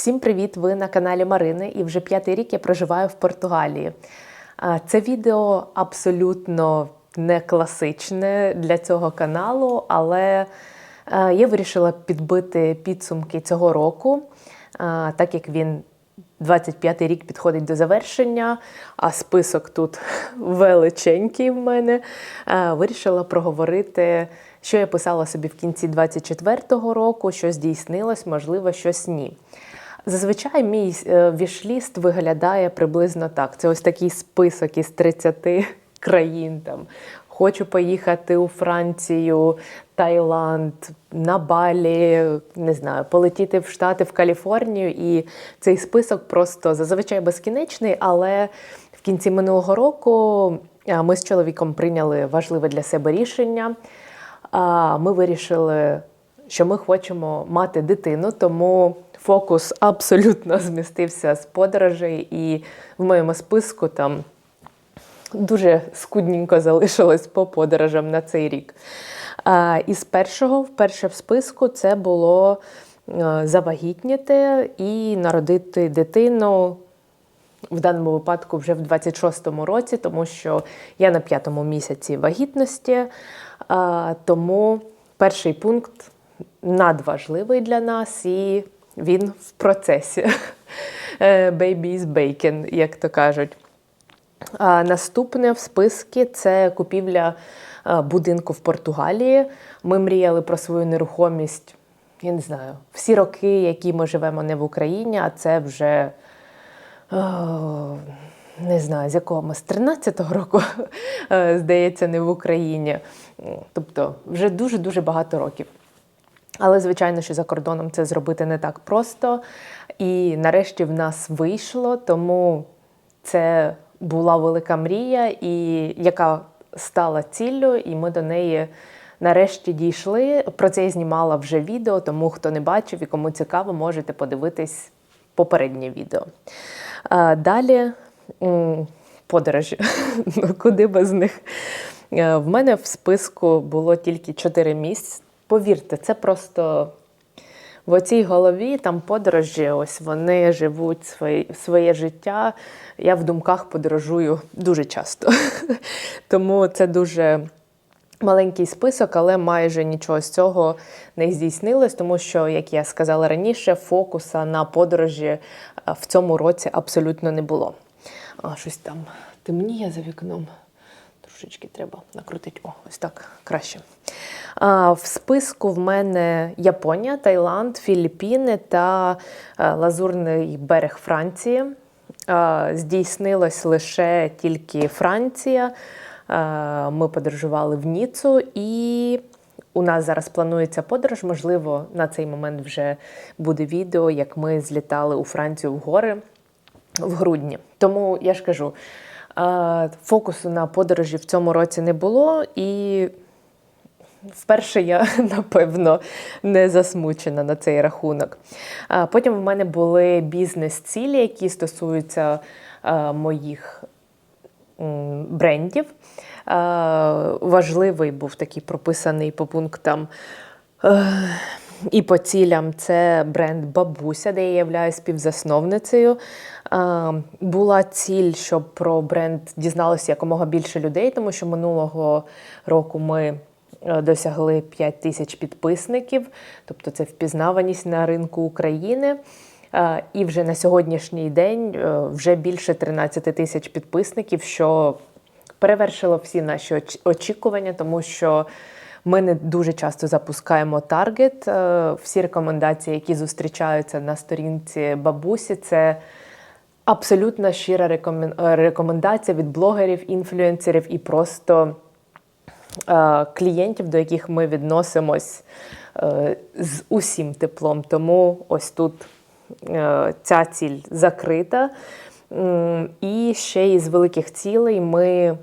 Всім привіт! Ви на каналі Марини, і вже п'ятий рік я проживаю в Португалії. Це відео абсолютно не класичне для цього каналу, але я вирішила підбити підсумки цього року, так як він 25-й рік підходить до завершення, а список тут величенький в мене. Вирішила проговорити, що я писала собі в кінці 24-го року, що здійснилось, можливо, щось ні. Зазвичай мій е, вішліст виглядає приблизно так. Це ось такий список із 30 країн. Там. Хочу поїхати у Францію, Таїланд, на Балі, не знаю, полетіти в Штати, в Каліфорнію. І цей список просто зазвичай безкінечний, але в кінці минулого року ми з чоловіком прийняли важливе для себе рішення. Ми вирішили, що ми хочемо мати дитину, тому фокус абсолютно змістився з подорожей, і в моєму списку там дуже скудненько залишилось по подорожам на цей рік. А, Із першого, вперше в списку, це було е, завагітніти і народити дитину. В даному випадку вже в 26-му році, тому що я на п'ятому місяці вагітності. Тому перший пункт надважливий для нас, і він в процесі. Е, Baby is bacon, як то кажуть. А Наступне в списку це купівля е, будинку в Португалії. Ми мріяли про свою нерухомість, я не знаю, всі роки, які ми живемо не в Україні, а це вже е, не знаю, з якого ми з 13-го року, здається, не в Україні. Тобто вже дуже-дуже багато років. Але, звичайно, що за кордоном це зробити не так просто. І нарешті в нас вийшло, тому це була велика мрія, і яка стала ціллю, і ми до неї нарешті дійшли. Про це я знімала вже відео, тому хто не бачив і кому цікаво, можете подивитись попереднє відео. Далі подорожі. Ну, Куди без них? Е, В мене в списку було тільки 4 місць. Повірте, це просто в оцій голові там подорожі, ось вони живуть своє, своє життя. Я в думках подорожую дуже часто. Тому це дуже маленький список, але майже нічого з цього не здійснилось, тому що, як я сказала раніше, фокуса на подорожі е, в цьому році абсолютно не було. А, щось там темніє за вікном. Трошечки треба накрутити. О, ось так краще. В списку в мене Японія, Таїланд, Філіппіни та е, Лазурний берег Франції. Здійснилось лише тільки Франція. Ми подорожували в Ніцу і. У нас зараз планується подорож, можливо, на цей момент вже буде відео, як ми злітали у Францію в гори в грудні. Тому я ж кажу, фокусу на подорожі в цьому році не було, і вперше я, напевно, не засмучена на цей рахунок. Е, Потім в мене були бізнес-цілі, які стосуються е, моїх брендів. Е, Важливий був такий прописаний по пунктам. І по цілям це бренд Бабуся, де я являюсь співзасновницею. Була ціль, щоб про бренд дізналося якомога більше людей, тому що минулого року ми е, досягли 5 тисяч підписників, тобто це впізнаваність на ринку України. І вже на сьогоднішній день е, вже більше 13 тисяч підписників, що перевершило всі наші очікування, тому що ми не дуже часто запускаємо таргет. Е, Всі рекомендації, які зустрічаються на сторінці бабусі, це абсолютно щира е, рекомендація від блогерів, інфлюенсерів і просто е, клієнтів, до яких ми відносимось з усім теплом. Тому ось тут ця ціль закрита. І ще із великих цілей ми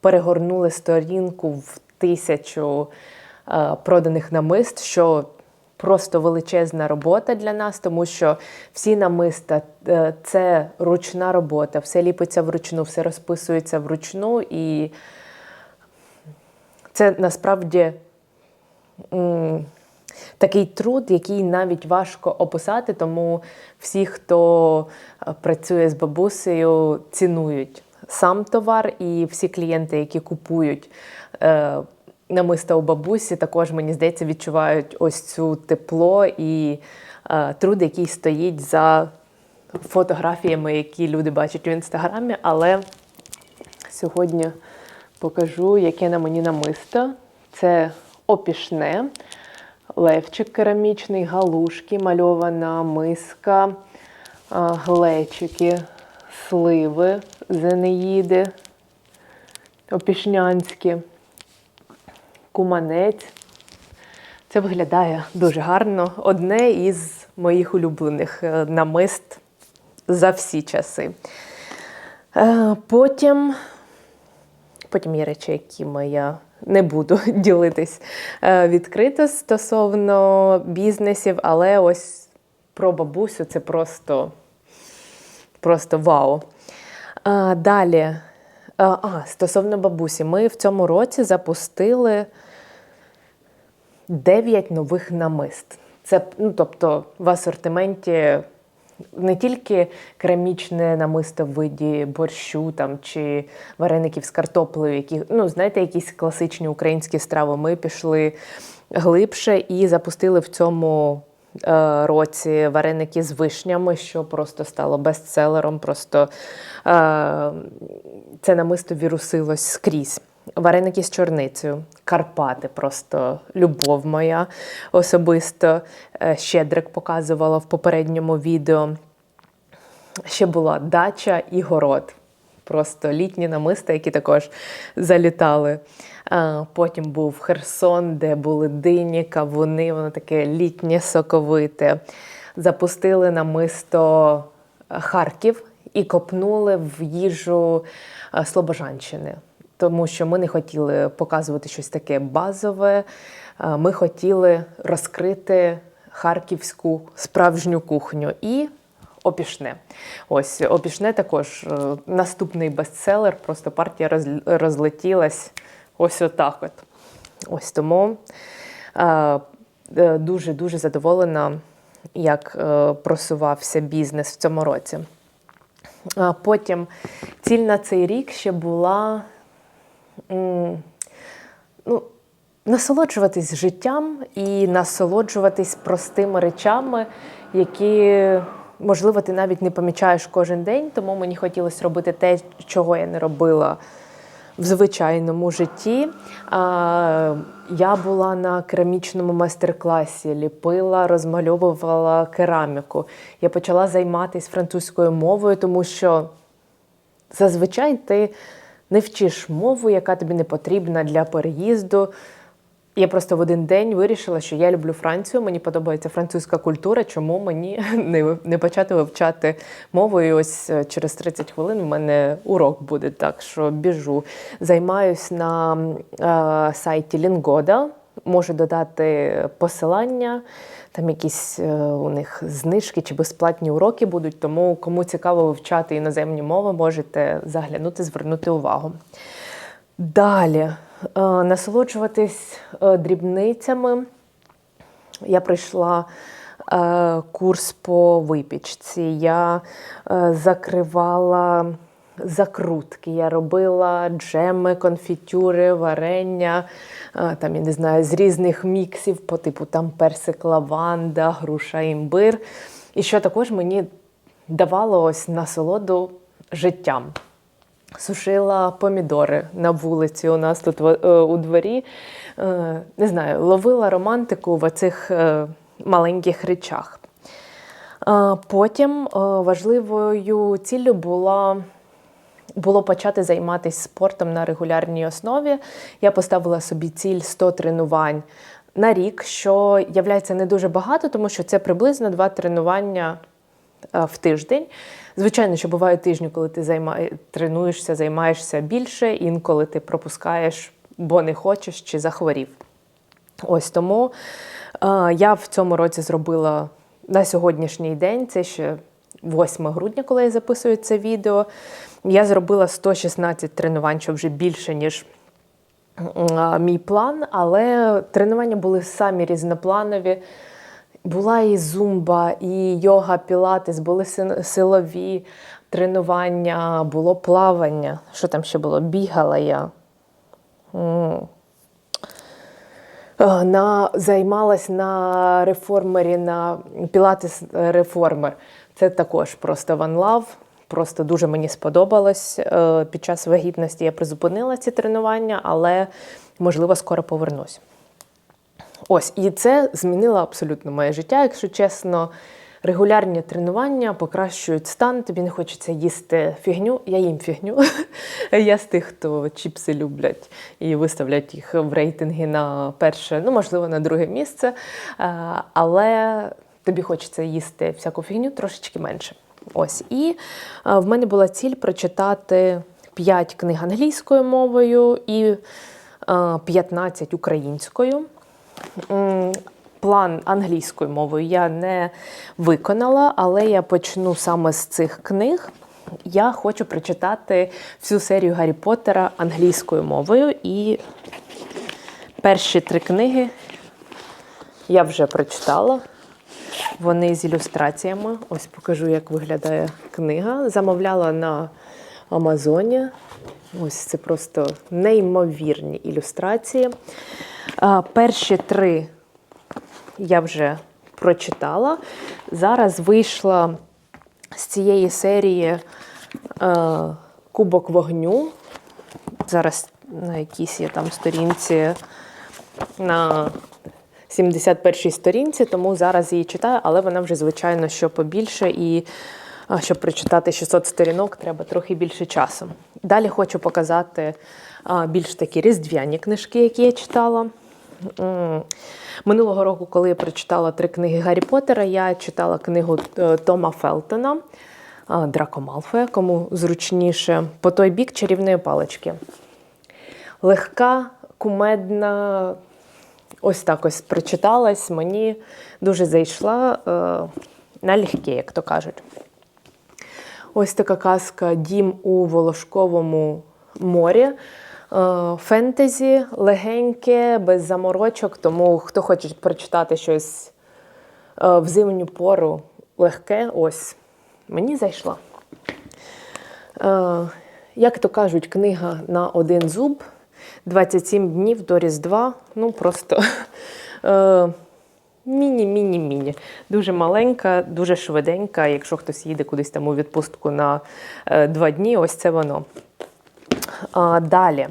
перегорнули сторінку в тисячу е, проданих намист, що просто величезна робота для нас, тому що всі намиста е, це ручна робота, все ліпиться вручну, все розписується вручну, і це насправді такий труд, який навіть важко описати, тому всі, хто е, працює з бабусею, цінують сам товар, і всі клієнти, які купують намиста у бабусі, також мені здається, відчувають ось цю тепло і е, труд, який стоїть за фотографіями, які люди бачать в інстаграмі. Але сьогодні покажу, яке на мені намисто. Це опішне, левчик керамічний, галушки, мальована миска, а, глечики, сливи, зенеїди, опішнянські, куманець. Це виглядає дуже гарно. Одне із моїх улюблених е, намист за всі часи. Е, Потім, потім є речі, якими я не буду ділитись е, відкрито стосовно бізнесів, але ось про бабусю це просто, просто вау. Далі, а, стосовно бабусі, ми в цьому році запустили 9 нових намист. Це, ну, тобто, в асортименті не тільки керамічне намисто в виді борщу там, чи вареників з картоплею, які, ну, знаєте, якісь класичні українські страви. Ми пішли глибше і запустили в цьому році вареники з вишнями, що просто стало бестселером. Просто е, це намисто вірусилось скрізь. Вареники з чорницею, Карпати, просто любов моя особисто. Е, Щедрик показувала в попередньому відео. Ще була дача і город. Просто літні намиста, які також залітали. Е, Потім був Херсон, де були дині, кавуни, воно таке літнє соковите. Запустили намисто Харків і копнули в їжу е, Слобожанщини тому що ми не хотіли показувати щось таке базове. Е, Ми хотіли розкрити харківську справжню кухню і опішне. Ось опішне також е, наступний бестселер. Просто партія розлетілась ось отак. От. Ось тому е, е, задоволена, як е, просувався бізнес в цьому році. Потім ціль на цей рік ще була ну, насолоджуватись життям і насолоджуватись простими речами, які, можливо, ти навіть не помічаєш кожен день, тому мені хотілося робити те, чого я не робила в звичайному житті. А, я була на керамічному майстер-класі, ліпила, розмальовувала кераміку. Я почала займатися французькою мовою, тому що зазвичай ти не вчиш мову, яка тобі не потрібна для переїзду. Я просто в один день вирішила, що я люблю Францію, мені подобається французька культура, чому мені не, не почати вивчати мову. І ось е, через 30 хвилин у мене урок буде, так що біжу. Займаюсь на е, сайті Lingoda, можу додати посилання, там якісь е, у них знижки чи безплатні уроки будуть, тому кому цікаво вивчати іноземні мови, можете заглянути, звернути увагу. Далі насолоджуватись е, дрібницями. Я пройшла е, курс по випічці, я е, закривала закрутки, я робила джеми, конфітюри, варення, е, там, я не знаю, з різних міксів по типу там персик, лаванда, груша, імбир. І що також мені давало ось насолоду життям. Сушила помідори на вулиці у нас тут е, у дворі. Е, Не знаю, ловила романтику в оцих е, маленьких речах. Потім важливою ціллю була. Було почати займатися спортом на регулярній основі. Я поставила собі ціль 100 тренувань на рік, що являється не дуже багато, тому що це приблизно два тренування в тиждень. Звичайно, що бувають тижні, коли ти займає, тренуєшся, займаєшся більше, інколи ти пропускаєш, бо не хочеш чи захворів. Ось тому е, я в цьому році зробила на сьогоднішній день, це ще 8 грудня, коли я записую це відео. Я зробила 116 тренувань, що вже більше, ніж мій план, але тренування були самі різнопланові. Була і зумба, і йога, пілатес, були силові тренування, було плавання. Що там ще було? Бігала я. Е, На, займалась на реформері, на пілатес реформер. Це також просто one love. Просто дуже мені сподобалось. Е, Під час вагітності я призупинила ці тренування, але можливо скоро повернусь. Ось, і це змінило абсолютно моє життя, якщо чесно. Регулярні тренування покращують стан, тобі не хочеться їсти фігню. Я їм фігню. Я з тих, хто чіпси люблять і виставлять їх в рейтинги на перше, ну можливо, на друге місце. Але тобі хочеться їсти всяку фігню трошечки менше. Ось. І в мене була ціль прочитати 5 книг англійською мовою і е, 15 українською. План англійською мовою я не виконала, але я почну саме з цих книг. Я хочу прочитати всю серію Гаррі Поттера англійською мовою. І перші три книги я вже прочитала. Вони з ілюстраціями. Ось покажу, як виглядає книга. Замовляла на Амазоні. Ось це просто неймовірні ілюстрації. Перші три я вже прочитала. Зараз вийшла з цієї серії е, Кубок вогню. Зараз на якійсь є там сторінці на 71-й сторінці, тому зараз її читаю, але вона вже, звичайно, що побільше. І щоб прочитати 600 сторінок, треба трохи більше часу. Далі хочу показати більш такі різдвяні книжки, які я читала. Минулого року, коли я прочитала три книги Гаррі Поттера, я читала книгу е, Тома Фелтона Драко Малфоя, кому зручніше, по той бік чарівної палички. Легка, кумедна, ось так ось прочиталась, мені дуже зайшла е, налегке, як то кажуть. Ось така казка Дім у Волошковому морі. Е, Фентезі легеньке, без заморочок, тому хто хоче прочитати щось е, в зимню пору легке, ось мені зайшла. Е, Як то кажуть, книга на один зуб, 27 днів до Різдва. Ну просто міні-міні-міні. Дуже маленька, дуже швиденька. Якщо хтось їде кудись там у відпустку на два дні, ось це воно. Далі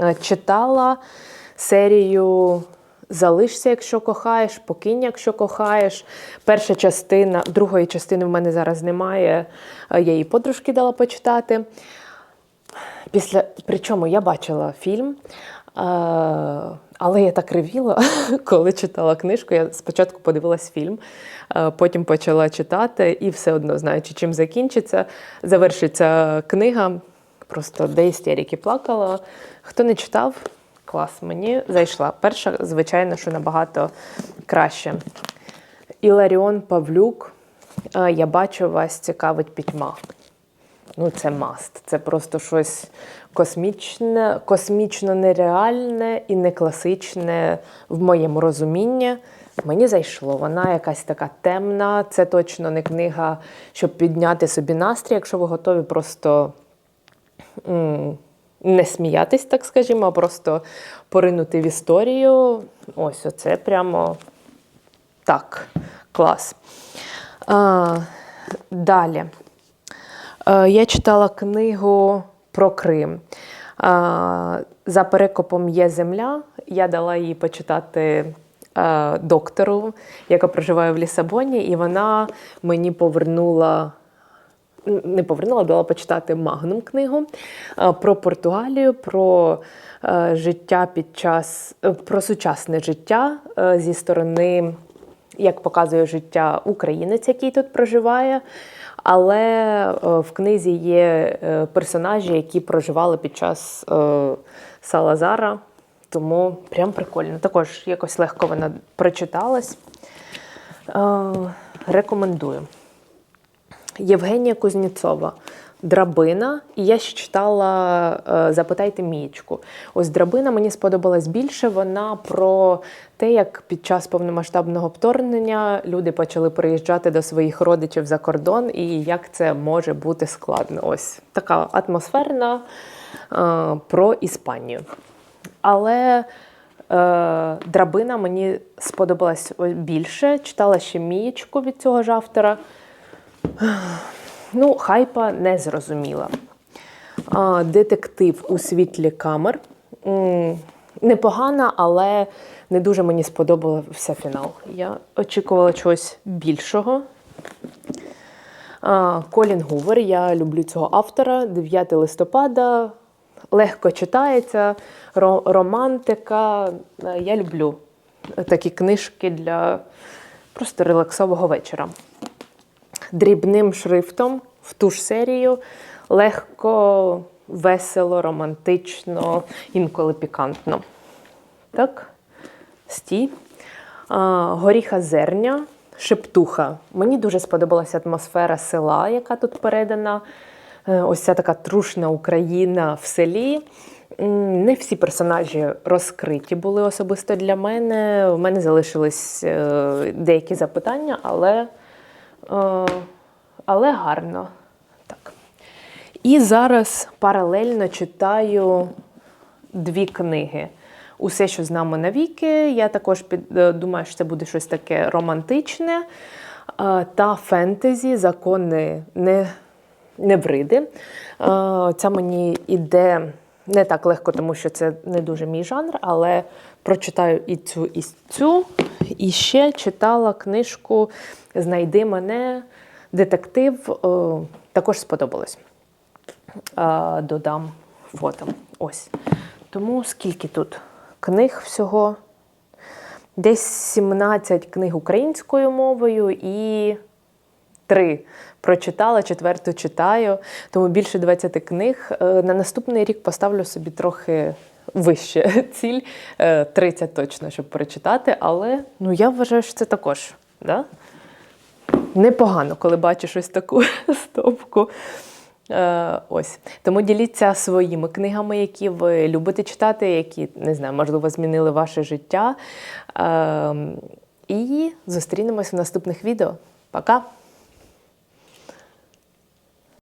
Е, читала серію Залишся, якщо кохаєш, покинь, якщо кохаєш. Перша частина, другої частини в мене зараз немає. Е, Я її подружки дала почитати. Після, причому я бачила фільм, е, але я так ревіла, коли читала книжку. Я спочатку подивилась фільм, потім почала читати, і все одно, знаючи, чим закінчиться, завершиться книга. Просто де істерики плакала. Хто не читав, клас, мені зайшла. Перша, звичайно, що набагато краще. Іларіон Павлюк, я бачу, вас цікавить пітьма. Ну, це маст. Це просто щось космічне, космічно нереальне і не класичне в моєму розумінні. Мені зайшло. Вона якась така темна. Це точно не книга, щоб підняти собі настрій, якщо ви готові просто не сміятись, так скажімо, а просто поринути в історію. Ось оце прямо так, клас. А, далі. Е, Я читала книгу про Крим. За перекопом є земля. Я дала її почитати е, доктору, яка проживає в Лісабоні, і вона мені повернула. Не повернула, дала почитати Магнум книгу е, про Португалію, про е, життя під час е, про сучасне життя зі сторони як показує життя українець, який тут проживає. Але в книзі є персонажі, які проживали під час Салазара. Тому прям прикольно. Також якось легко вона прочиталась. Рекомендую. Євгенія Кузнєцова. Драбина, і я ще читала е, Запитайте Мієчку. Ось драбина мені сподобалась більше. Вона про те, як під час повномасштабного вторгнення люди почали приїжджати до своїх родичів за кордон, і як це може бути складно. Ось така атмосферна е, про Іспанію. Але е, драбина мені сподобалась більше. Читала ще Мієчку від цього ж автора. Ну, хайпа не зрозуміла. А, детектив у світлі камер. Непогана, але не дуже мені сподобався фінал. Я очікувала чогось більшого. А, Колін Гувер, я люблю цього автора. 9 листопада. Легко читається, романтика. Е, Я люблю такі книжки для просто релаксового вечора дрібним шрифтом в ту ж серію. Легко, весело, романтично, інколи пікантно. Так, стій. Горіха зерня, шептуха. Мені дуже сподобалася атмосфера села, яка тут передана. Е, Ось ця така трушна Україна в селі. Не всі персонажі розкриті були особисто для мене. У мене залишились е, деякі запитання, але але гарно. Так. І зараз паралельно читаю дві книги. Усе, що з нами навіки. Я також під, е, думаю, що це буде щось таке романтичне. Е, Та фентезі, закони не, невриди. Е, Ця мені іде не так легко, тому що це не дуже мій жанр, але прочитаю і цю, і цю. І ще читала книжку Знайди мене, детектив. Е, Також сподобалось. Е, Додам фото. Ось. Тому скільки тут книг всього? Десь 17 книг українською мовою і три прочитала, четверту читаю, тому більше 20 книг. Е, На наступний рік поставлю собі трохи вище ціль, е, 30 точно, щоб прочитати. Але ну, я вважаю, що це також да? непогано, коли бачиш ось таку стопку. Е, ось. Тому діліться своїми книгами, які ви любите читати, які, не знаю, можливо, змінили ваше життя. Е, і зустрінемось в наступних відео. Пока!